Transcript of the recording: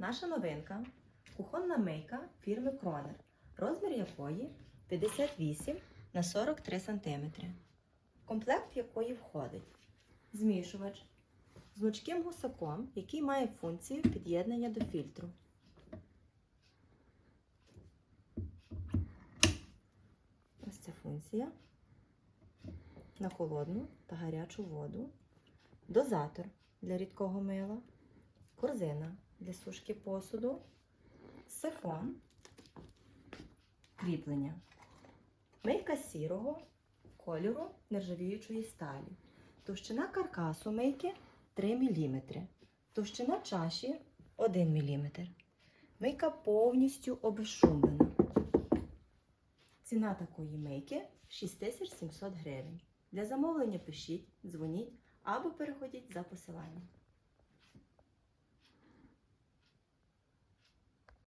Наша новинка кухонна мийка фірми Кронер, розмір якої 58 на 43 см. Комплект якої входить змішувач з гнучким гусаком, який має функцію під'єднання до фільтру. Ось ця функція на холодну та гарячу воду, дозатор для рідкого мила, корзина для сушки посуду, сифон, кріплення, мийка сірого кольору нержавіючої сталі, товщина каркасу мийки 3 мм, товщина чаші 1 мм. Мийка повністю обезшумлена. Ціна такої мийки 6700 гривень. Для замовлення пишіть, дзвоніть або переходіть за посиланням.